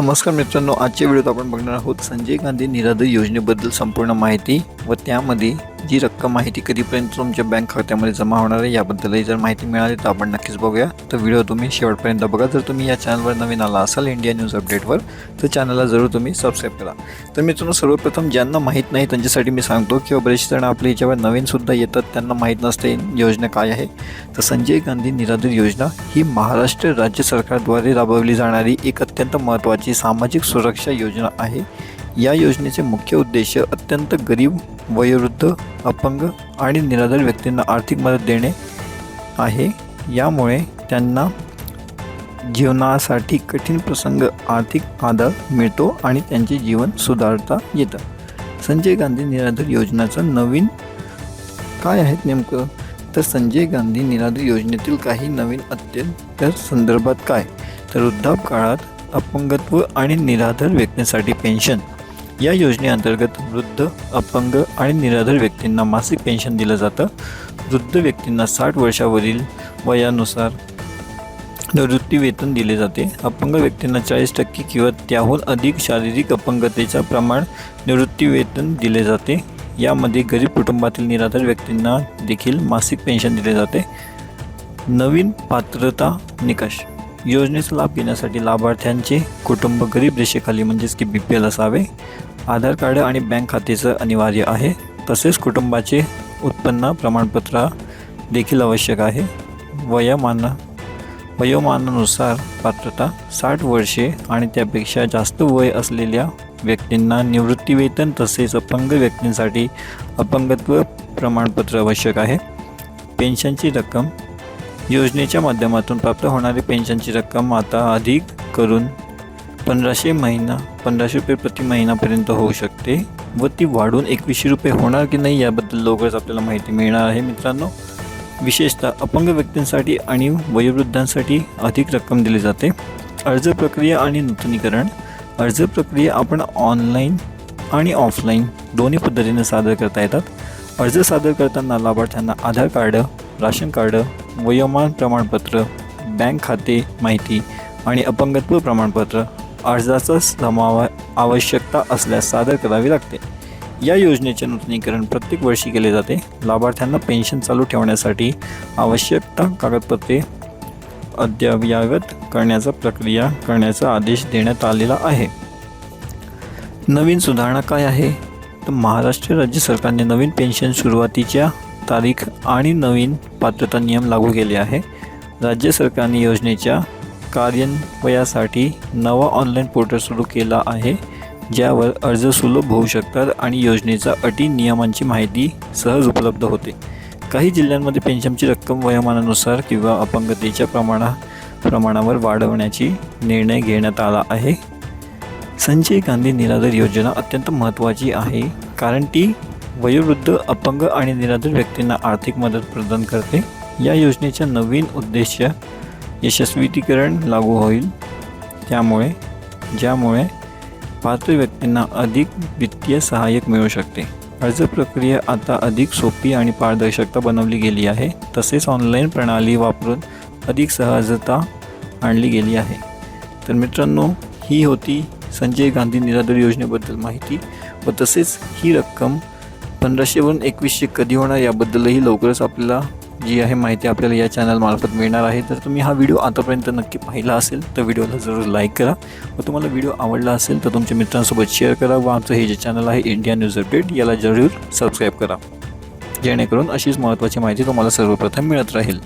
नमस्कार मित्रांनो आजच्या व्हिडिओत आपण बघणार आहोत संजय गांधी निराधार योजनेबद्दल संपूर्ण माहिती व त्यामध्ये जी रक्कम आहे ती कधीपर्यंत तुमच्या बँक खात्यामध्ये जमा होणार आहे याबद्दलही जर माहिती मिळाली तर आपण नक्कीच बघूया. तर व्हिडिओ तुम्ही शेवटपर्यंत बघा. जर तुम्ही या चॅनलवर नवीन आला असाल इंडिया न्यूज अपडेटवर तर चॅनलला जरूर तुम्ही सबस्क्राईब करा. तर मित्रांनो सर्वप्रथम ज्यांना माहीत नाही त्यांच्यासाठी मी सांगतो किंवा बरेचसे जण आपल्या याच्यावर नवीनसुद्धा येतात. त्यांना माहीत नसते योजना काय आहे. तर संजय गांधी निराधार योजना ही महाराष्ट्र राज्य सरकारद्वारे राबवली जाणारी एक अत्यंत महत्त्वाची सामाजिक सुरक्षा योजना आहे. या योजनेचे मुख्य उद्देश अत्यंत गरीब वयोवृद्ध अपंग आणि निराधार व्यक्तींना आर्थिक मदत देणे आहे. यामुळे त्यांना जीवनासाठी कठीण प्रसंग आर्थिक आधार मिळतो आणि त्यांचे जीवन सुधारता येतं. संजय गांधी निराधार योजनेचं नवीन काय आहेत नेमकं? तर संजय गांधी निराधार योजनेतील काही नवीन अत्यंत संदर्भात काय? तर वृद्धाप काळात अपंगत्व आणि निराधार व्यक्तींसाठी पेन्शन. या योजनेअंतर्गत वृद्ध अपंग आणि निराधार व्यक्तींना मासिक पेन्शन दिलं जातं. वृद्ध व्यक्तींना साठ वर्षावरील वयानुसार निवृत्तीवेतन दिले जाते. अपंग व्यक्तींना चाळीस टक्के किंवा त्याहून अधिक शारीरिक अपंगतेचा प्रमाण निवृत्तीवेतन दिले जाते. यामध्ये गरीब कुटुंबातील निराधार व्यक्तींना देखील मासिक पेन्शन दिले जाते. नवीन पात्रता निकष. योजनेचा लाभ घेण्यासाठी लाभार्थ्यांचे कुटुंब गरीब रेषेखाली म्हणजेच की बी पी एल असावे. आधार कार्ड आणि बँक खातेचं अनिवार्य आहे. तसेच कुटुंबाचे उत्पन्न प्रमाणपत्र देखील आवश्यक आहे. वयोमान वयोमानानुसार पात्रता साठ वर्षे आणि त्यापेक्षा जास्त वय असलेल्या व्यक्तींना निवृत्तीवेतन तसेच अपंग व्यक्तींसाठी अपंगत्व प्रमाणपत्र आवश्यक आहे. पेन्शनची रक्कम योजनेच्या माध्यमातून प्राप्त होणारी पेन्शनची रक्कम आता अधिक करून पंधराशे महिना पंधराशे रुपये प्रति महिनापर्यंत होऊ शकते व ती वाढून एकवीसशे रुपये होणार की नाही याबद्दल लवकरच आपल्याला माहिती मिळणार आहे मित्रांनो. विशेषतः अपंग व्यक्तींसाठी आणि वयोवृद्धांसाठी अधिक रक्कम दिली जाते. अर्ज प्रक्रिया आणि नूतनीकरण. अर्ज प्रक्रिया आपण ऑनलाईन आणि ऑफलाईन दोन्ही पद्धतीने सादर करता येतात. अर्ज सादर करताना लाभार्थ्यांना आधार कार्ड राशन कार्ड वयोमान प्रमाणपत्र बँक खाते माहिती आणि अपंगत्व प्रमाणपत्र अर्जाचा समावा आवश्यकता असल्यास सादर करावी लागते. या योजनेचे नूतनीकरण प्रत्येक वर्षी केले जाते. लाभार्थ्यांना पेन्शन चालू ठेवण्यासाठी आवश्यकता कागदपत्रे अद्ययावत करण्याचा प्रक्रिया करण्याचा आदेश देण्यात आलेला आहे. नवीन सुधारणा काय आहे? तर महाराष्ट्र राज्य सरकारने नवीन पेन्शन सुरुवातीच्या तारीख आणि नवीन पात्रता नियम लागू केले आहे. राज्य सरकारने योजनेच्या कार्यान्वयासाठी नवा ऑनलाईन पोर्टल सुरू केला आहे ज्यावर अर्ज सुलभ होऊ शकतात आणि योजनेचा अटी नियमांची माहिती सहज उपलब्ध होते. काही जिल्ह्यांमध्ये पेन्शनची रक्कम वयोमानानुसार किंवा अपंगतेच्या प्रमाणा प्रमाणावर वाढवण्याची निर्णय घेण्यात आला आहे. संजय गांधी निराधार योजना अत्यंत महत्त्वाची आहे कारण ती वयोवृद्ध अपंग आणि निराधार व्यक्तींना आर्थिक मदत प्रदान करते. या योजनेचा नवीन उद्देश यशस्वीकरण लागू होईल. त्यामुळे ज्यामुळे पात्र व्यक्तींना अधिक वित्तीय सहाय्यक मिळू शकते. अर्ज प्रक्रिया आता अधिक सोपी आणि पारदर्शकता बनवली गेली आहे. तसेच ऑनलाईन प्रणाली वापरून अधिक सहजता आणली गेली आहे. तर मित्रांनो ही होती संजय गांधी निराधार योजनेबद्दल माहिती व तसेच ही रक्कम पंधराशेवरून एकवीसशे कधी होणार याबद्दलही लवकरच आपल्याला जी आहे माहिती आपल्याला या चॅनलमार्फत मिळणार आहे. तर तुम्ही हा व्हिडिओ आतापर्यंत नक्की पाहिला असेल तर व्हिडिओला जरूर लाईक करा. व तुम्हाला व्हिडिओ आवडला असेल तर तुमच्या मित्रांसोबत शेअर करा व आमचं हे जे चॅनल आहे इंडिया न्यूज अपडेट याला जरूर सबस्क्राईब करा. जेणेकरून अशीच महत्त्वाची माहिती तुम्हाला सर्वप्रथम मिळत राहील.